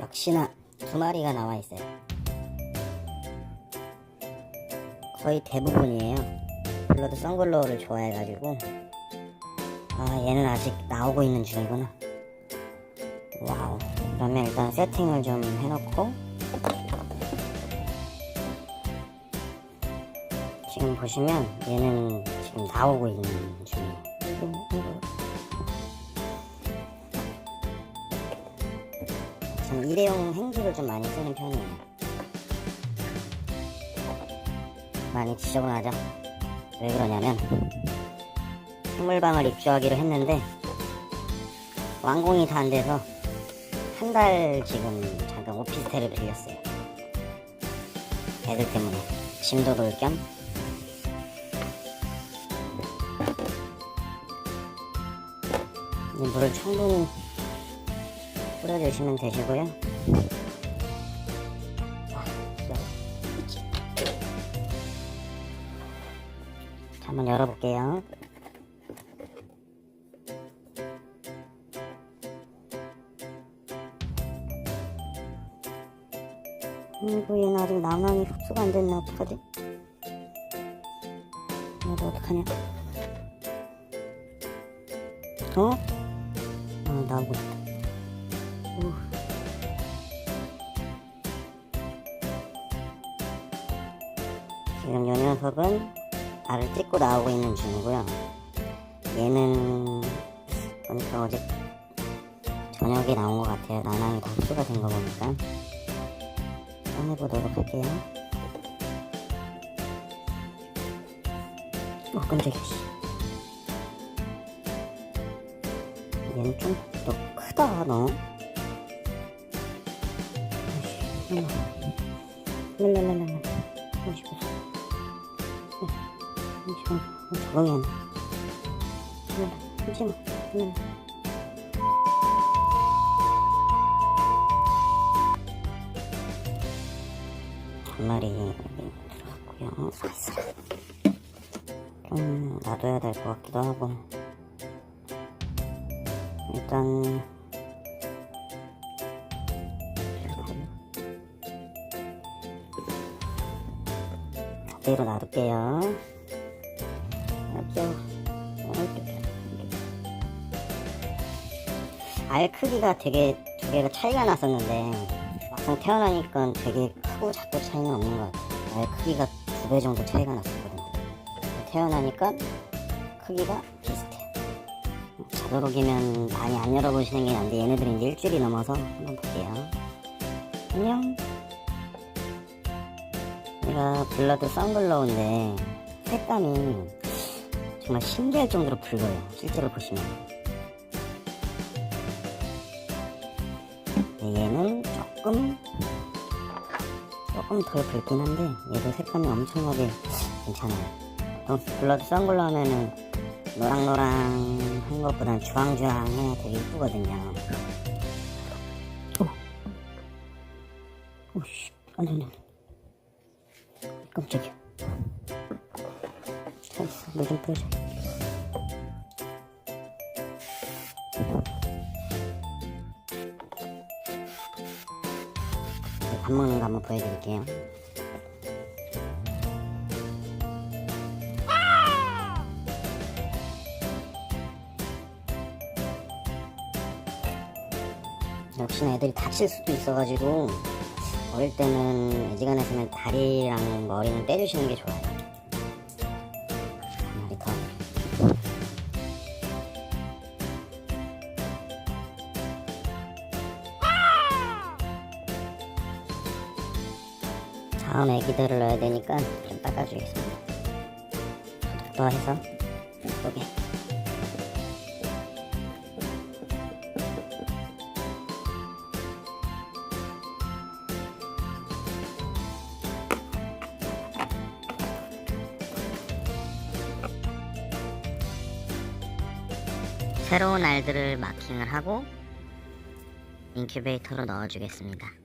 역시나 두 마리가 나와 있어요. 거의 대부분이에요. 블러드 썬글로우를 좋아해가지고 아 얘는 아직 나오고 있는 중이구나. 와우. 그러면 일단 세팅을 좀 해놓고 지금 보시면 얘는 지금 나오고 있는 중이에요. 저는 일회용 행주를 좀 많이 쓰는 편이에요. 많이 지저분하죠? 왜 그러냐면 생물방을 입주하기로 했는데 완공이 다 안 돼서 한 달 지금 잠깐 오피스텔을 빌렸어요. 애들 때문에 짐도 돌겸이 물을 충분히 뿌려주시면 되시고요. 아. 자, 한번 열어볼게요. 아이고 얘는 아직 난황이 흡수가 안 됐네 어떡하지? 나도 어떡하냐? 어? 어 나오고 있다. 오. 지금 요 녀석은 알을 찢고 나오고 있는 중이고요. 얘는 보니까 어제 저녁에 나온 것 같아요. 다 흡수가 된 거 보니까. 꺼내보도록 할게요. 어, 깜짝이야, 씨. 얘는 좀 더 크다, 너. 엄마. 랄랄랄랄라. 어, 잠시만, 어, 적응이 잠시만. 한 마리 들어갔고요. 사슬. 좀 놔둬야 될 것 같기도 하고. 일단 그대로 놔둘게요. 알 크기가 되게 두 개가 차이가 났었는데 막상 태어나니까 되게 크고 작고 차이는 없는 것 같아요. 알 크기가 두 배 정도 차이가 났었거든요. 태어나니까 크기가 비슷해요. 자도록이면 많이 안 열어보시는 게 난데 얘네들은 이제 일주일이 넘어서 한번 볼게요. 안녕. 얘가 블러드 썬글로우인데 색감이 정말 신기할 정도로 붉어요. 실제로 보시면. 네, 얘는 조금 조금 덜 붉긴 한데 얘도 색감이 엄청나게 괜찮아요. 블러드 썬글로 하면은 노랑노랑 한 것보단 주황주황해 되게 이쁘거든요. 오, 오씨, 안돼 안돼. 깜짝이야. 자, 물좀 뿌려줘. 밥 먹는 거 한번 보여드릴게요. 역시나 애들이 다칠 수도 있어가지고 어릴 때는 애지간했으면 다리랑 머리는 떼주시는 게 좋아요. 한 마리 더. 다음 애기들을 넣어야 되니까 좀 닦아주겠습니다. 더 해서 예쁘게. 새로운 알들을 마킹을 하고 인큐베이터로 넣어주겠습니다.